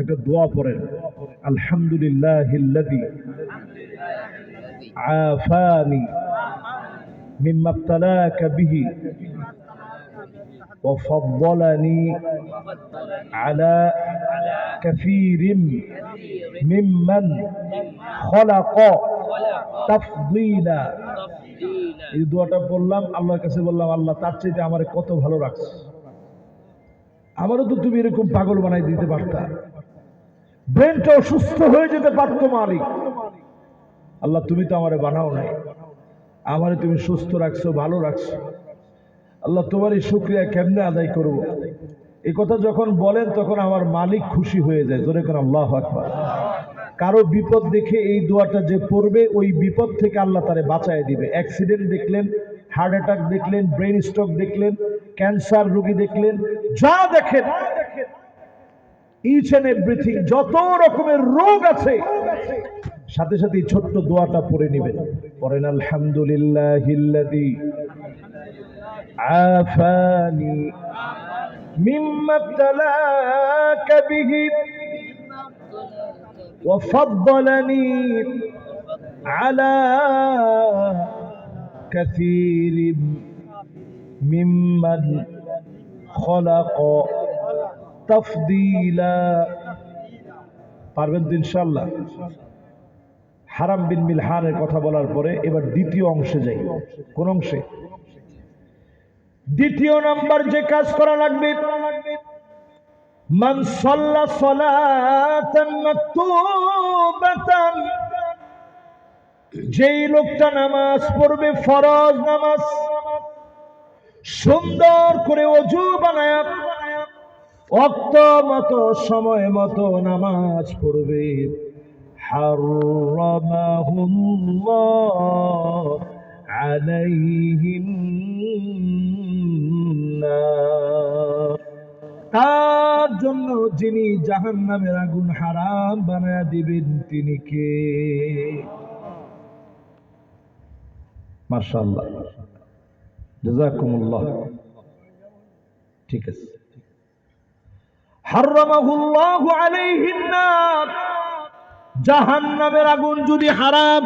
একটা দোয়া পড়েন আলহামদুলিল্লাহ عافاني مما ابتلاك به وفضلني على كثير ممن خلق تفضيلا এই দোয়াটা বললাম আল্লাহর কাছে বললাম আল্লাহ তার চাইতে আমার কত ভালো রাখছে আমারও তো তুমি এরকম পাগল বানাই দিতে পারতা ব্রেনটা সুস্থ হয়ে যেতে পারতো মালিক। আল্লাহ, তুমি তো আমারে বানাও নাই। আমারে তুমি সুস্থ রাখছো, ভালো রাখছো। আল্লাহ, তোমার এই শুক্রিয়া কেমনে আদায় করব। এই কথা যখন বলেন, তখন আমার মালিক খুশি হয়ে যায়। জোরে করে আল্লাহ আকবার। কারও বিপদ দেখে এই দোয়াটা যে পড়বে, ওই বিপদ থেকে আল্লাহ তারে বাঁচায় দিবে। অ্যাক্সিডেন্ট দেখলেন, হার্ট অ্যাটাক দেখলেন, ব্রেন স্ট্রোক দেখলেন, ক্যান্সার রোগী দেখলেন, যা দেখেন ইচ এন্ড এভরিথিং যত রকমের রোগ আছে সাথে সাথে এই ছোট্ট দোয়াটা পড়ে নেবেন পড়েন আলহামদুলিল্লাহ আফানি মিম্মা ابتلاك به وفضلني على كثير ممن خلق তফদিলা। পারবেন তো ইনশাল্লাহ হারাম বিন মিলহানের কথা বলার পরে এবার দ্বিতীয় অংশে যাই। কোন অংশে? দ্বিতীয় নাম্বার যে কাজ করা লাগবে। যেই লোকটা নামাজ পড়বে, ফরজ নামাজ। সুন্দর করে অজু বানায় অক্ত মতো, সময় মতো নামাজ পড়বে। তার জন্য যিনি জাহান নামের আগুন হারাম বানায় দিবেন, তিনি কে? মার্শাল্লাহ জাজাকুমুল্লাহ ঠিক আছে। হারামাহুল্লাহু আলাইহিন নার। জাহান্নামের আগুন যদি হারাম